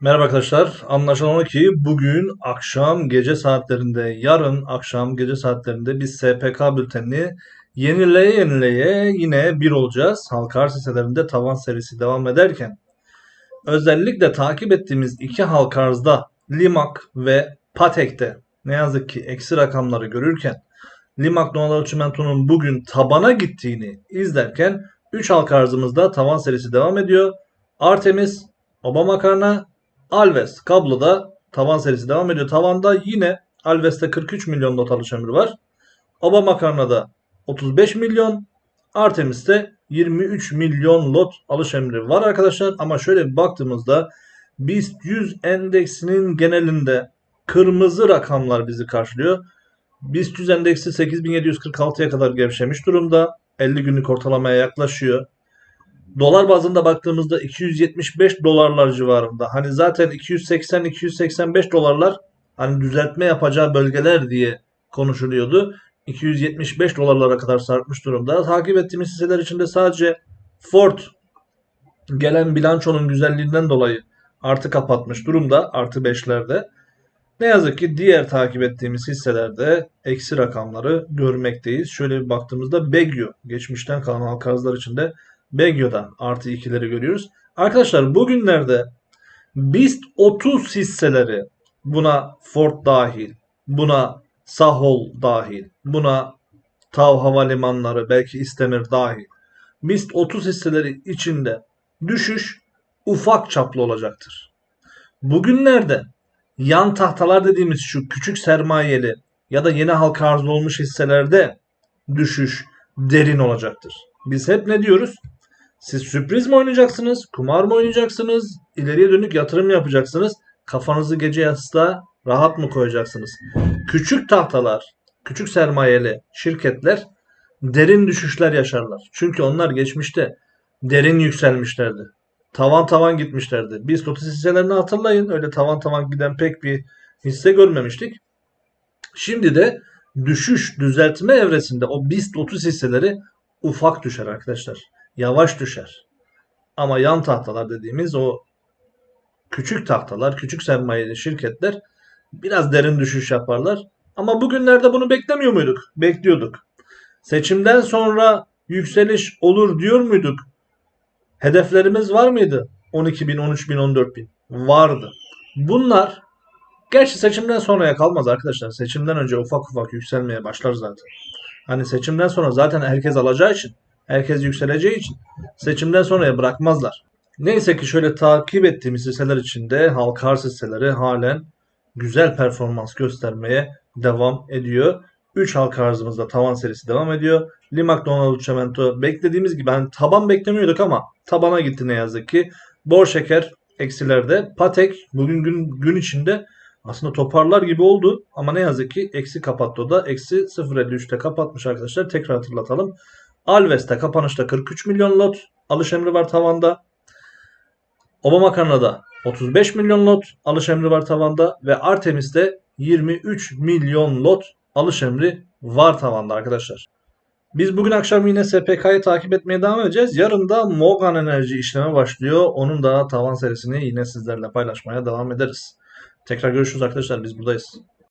Merhaba arkadaşlar. Anlaşılan o ki bugün akşam gece saatlerinde, yarın akşam gece saatlerinde biz SPK bültenini yenileye yenileye yine bir olacağız. Halka arz hisselerinde tavan serisi devam ederken özellikle takip ettiğimiz iki halka arzda Limak ve Patek'te ne yazık ki eksi rakamları görürken Limak Doğal Çimento'nun bugün tabana gittiğini izlerken 3 halka arzımızda tavan serisi devam ediyor. Artemis, Obama makarna, Alves kabloda tavan serisi devam ediyor. Tavanda yine Alves'te 43 milyon not alış emri var. Obama makarnada 35 milyon, Artemis'te 23 milyon lot alış emri var arkadaşlar. Ama şöyle bir baktığımızda BIST 100 endeksinin genelinde kırmızı rakamlar bizi karşılıyor. BIST 100 endeksi 8746'ya kadar gevşemiş durumda. 50 günlük ortalamaya yaklaşıyor. Dolar bazında baktığımızda 275 dolarlar civarında. Hani zaten 280-285 dolarlar hani düzeltme yapacağı bölgeler diye konuşuluyordu. 275 dolarlara kadar sarkmış durumda. Takip ettiğimiz hisseler içinde sadece Ford gelen bilançonun güzelliğinden dolayı artı kapatmış durumda. Artı 5'lerde. Ne yazık ki diğer takip ettiğimiz hisselerde eksi rakamları görmekteyiz. Şöyle bir baktığımızda Begyo geçmişten kalan halka arzlar içinde Begyo'da artı 2'leri görüyoruz. Arkadaşlar bugünlerde BIST 30 hisseleri buna Ford dahil, buna Sahol dahil, buna Tav Havalimanları belki İstemir dahil. BIST 30 hisseleri içinde düşüş ufak çaplı olacaktır. Bugünlerde yan tahtalar dediğimiz şu küçük sermayeli ya da yeni halka arz olmuş hisselerde düşüş derin olacaktır. Biz hep ne diyoruz? Siz sürpriz mi oynayacaksınız? Kumar mı oynayacaksınız? İleriye dönük yatırım yapacaksınız. Kafanızı gece yastığa rahat mı koyacaksınız? Küçük tahtalar, küçük sermayeli şirketler derin düşüşler yaşarlar. Çünkü onlar geçmişte derin yükselmişlerdi. Tavan tavan gitmişlerdi. Biz 30 hisselerini hatırlayın. Öyle tavan tavan giden pek bir hisse görmemiştik. Şimdi de düşüş, düzeltme evresinde o BIST 30 hisseleri ufak düşer arkadaşlar yavaş düşer. Ama yan tahtalar dediğimiz o küçük tahtalar, küçük sermayeli şirketler biraz derin düşüş yaparlar. Ama bugünlerde bunu beklemiyor muyduk? Bekliyorduk. Seçimden sonra yükseliş olur diyor muyduk? Hedeflerimiz var mıydı? 12 bin, 13 bin, 14 bin. Vardı. Bunlar gerçi seçimden sonraya kalmaz arkadaşlar. Seçimden önce ufak ufak yükselmeye başlar zaten. Hani seçimden sonra zaten herkes alacağı için Herkes yükseleceği için seçimden sonraya bırakmazlar. Neyse ki şöyle takip ettiğimiz hisseler içinde halka arz hisseleri halen güzel performans göstermeye devam ediyor. 3 halka arzımızda tavan serisi devam ediyor. Limak Donald Çemento beklediğimiz gibi hani taban beklemiyorduk ama tabana gitti ne yazık ki. Bor şeker eksilerde. Patek bugün gün, gün içinde aslında toparlar gibi oldu ama ne yazık ki eksi kapattı o da. Eksi 0.53'te kapatmış arkadaşlar. Tekrar hatırlatalım. Alves'te kapanışta 43 milyon lot alış emri var tavanda. Obama Kanada 35 milyon lot alış emri var tavanda ve Artemis'te 23 milyon lot alış emri var tavanda arkadaşlar. Biz bugün akşam yine SPK'yı takip etmeye devam edeceğiz. Yarın da Morgan Enerji işleme başlıyor. Onun da tavan serisini yine sizlerle paylaşmaya devam ederiz. Tekrar görüşürüz arkadaşlar. Biz buradayız.